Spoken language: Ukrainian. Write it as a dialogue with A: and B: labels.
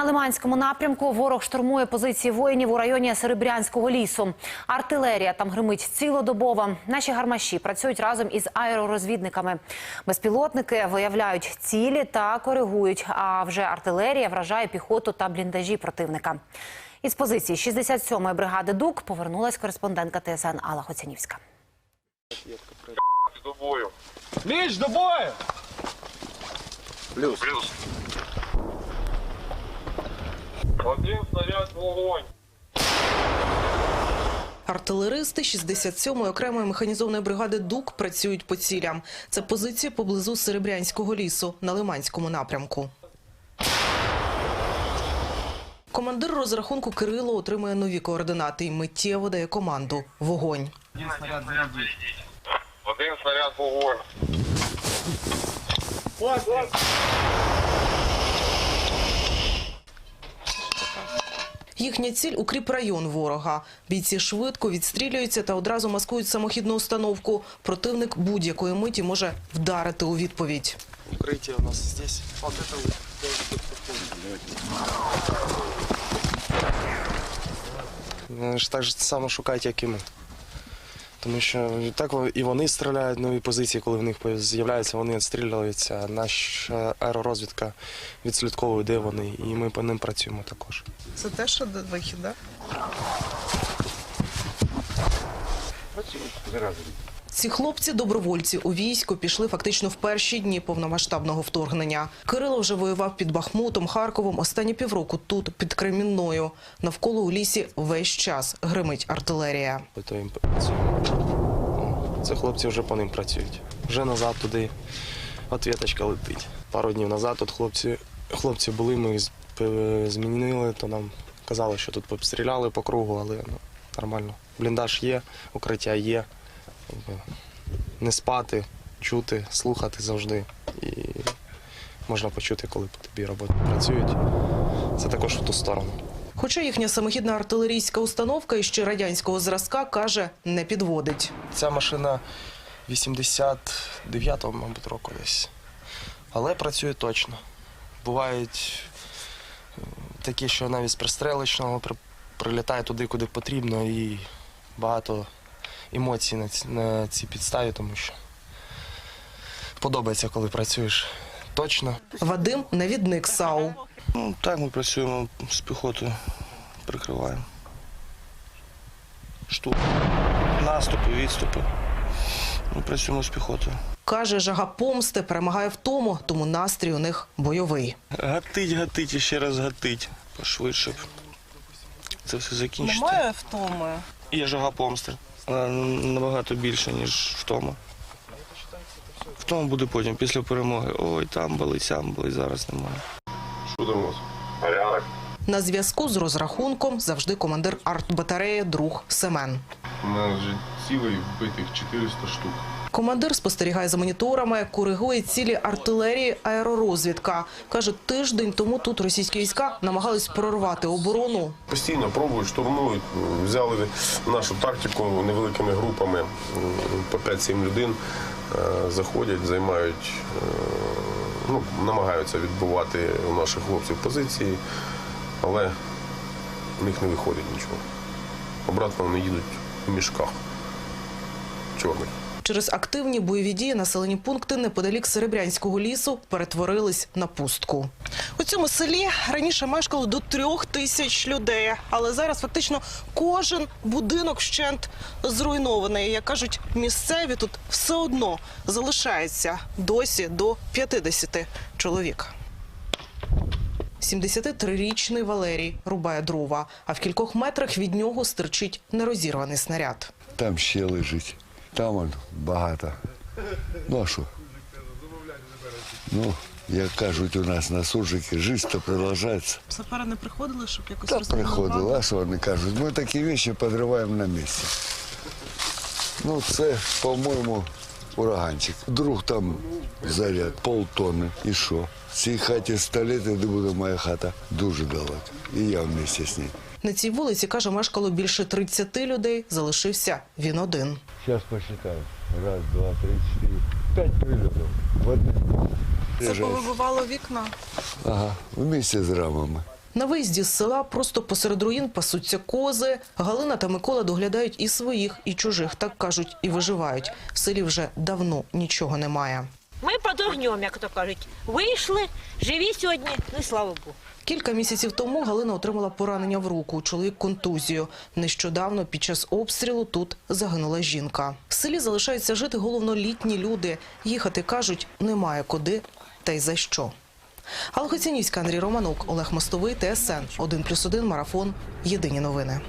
A: На Лиманському напрямку ворог штурмує позиції воїнів у районі Серебрянського лісу. Артилерія там гримить цілодобово. Наші гармаші працюють разом із аеророзвідниками. Безпілотники виявляють цілі та коригують. А вже артилерія вражає піхоту та бліндажі противника. Із позиції 67-ї бригади ДУК повернулась кореспондентка ТСН Алла Хоцянівська.
B: до бою.
C: Міч до бою!
B: Плюс. Плюс. Один снаряд вогонь.
D: Артилеристи 67-ї окремої механізованої бригади ДУК працюють по цілям. Це позиція поблизу Серебрянського лісу на Лиманському напрямку. Командир розрахунку Кирило отримує нові координати і миттєво дає команду «Вогонь».
B: Один снаряд вогонь.
D: Їхня ціль – укріпрайон ворога. Бійці швидко відстрілюються та одразу маскують самохідну установку. Противник будь-якої миті може вдарити у відповідь.
E: Укриття у нас здесь. Вот это вот. Вони ж так само шукають, як і ми. Тому що так і вони стріляють нові позиції, коли в них з'являються, вони відстрілюються. Наша аеророзвідка відслідковує, де вони, і ми по ним працюємо також.
D: Це теж вихід, так? Ці хлопці добровольці у війську пішли фактично в перші дні повномасштабного вторгнення. Кирило вже воював під Бахмутом, Харковом. Останні півроку тут під Кремінною. Навколо у лісі весь час гримить артилерія.
E: Це хлопці вже по ним працюють. Вже назад туди отвіточка летить. Пару днів назад тут хлопці, хлопці були, ми їх змінили, то нам казали, що тут обстріляли по кругу, але ну, нормально. Бліндаж є, укриття є. Не спати, чути, слухати завжди. І можна почути, коли по тобі роботи працюють. Це також в ту сторону.
D: Хоча їхня самохідна артилерійська установка іще радянського зразка каже, не підводить.
E: Ця машина 89-го, мабуть, року десь. Але працює точно. Бувають е, такі, що навіть з пристреличного прилітає туди, куди потрібно, і багато емоцій на, ці- на цій підставі, тому що подобається, коли працюєш точно.
D: Вадим – навідник САУ.
E: Ну, так ми працюємо з піхотою, прикриваємо. Штук. Наступи, відступи. Ми працюємо з піхотою.
D: Каже, жага помсти перемагає в тому, тому настрій у них бойовий.
E: Гатить, гатить і ще раз гатить. Пошвидше. б Це все закінчити.
D: Немає втоми.
E: Є жага помсти. Набагато більше, ніж втома. Втома буде потім, після перемоги. Ой, там були, сям були, зараз немає.
B: Що там у вас? Порядок.
D: На зв'язку з розрахунком завжди командир артбатареї друг Семен.
B: У нас вже цілий вбитих 400 штук.
D: Командир спостерігає за моніторами, коригує цілі артилерії, аеророзвідка. Каже, тиждень тому тут російські війська намагались прорвати оборону.
F: Постійно пробують, штурмують. Взяли нашу тактику невеликими групами по 5-7 людей. е, Заходять, займають, е, ну, намагаються відбувати у наших хлопців позиції, але в них не виходить нічого. Обратно вони їдуть в мішках чорних.
D: Через активні бойові дії населені пункти неподалік Серебрянського лісу перетворились на пустку. У цьому селі раніше мешкало до трьох тисяч людей, але зараз фактично кожен будинок вщент зруйнований. Як кажуть, місцеві тут все одно залишається досі до 50 чоловік. 73-річний Валерій рубає дрова, а в кількох метрах від нього стирчить нерозірваний снаряд.
G: Там ще лежить. Там он багато. Ну а що? Ну, як кажуть у нас на суржики, життя то продовжується.
D: Сапара не приходили, щоб якось
G: Та приходили, а що вони кажуть? Ми такі речі підриваємо на місці. Ну, це, по-моєму, ураганчик. Друг там заряд, полтонни. І що? В цій хаті 100 літ, де буде моя хата, дуже далеко. І я вместе з ним.
D: На цій вулиці, каже, мешкало більше 30 людей, залишився він один.
G: Сейчас посчитаю. Раз, два, три, четыре. Пять прилетов. В одне.
D: Це повибивало вікна.
G: Ага, вместе з рамами.
D: На виїзді з села просто посеред руїн пасуться кози. Галина та Микола доглядають і своїх, і чужих, так кажуть, і виживають. В селі вже давно нічого немає.
H: Ми під огнем, як то кажуть. Вийшли, живі сьогодні, ну і слава Богу.
D: Кілька місяців тому Галина отримала поранення в руку, чоловік контузію. Нещодавно під час обстрілу тут загинула жінка. В селі залишаються жити головно літні люди. Їхати, кажуть, немає куди та й за що. Алла Хоцянівська, Андрій Романук, Олег Мостовий, ТСН 1+,1, Марафон. Єдині новини.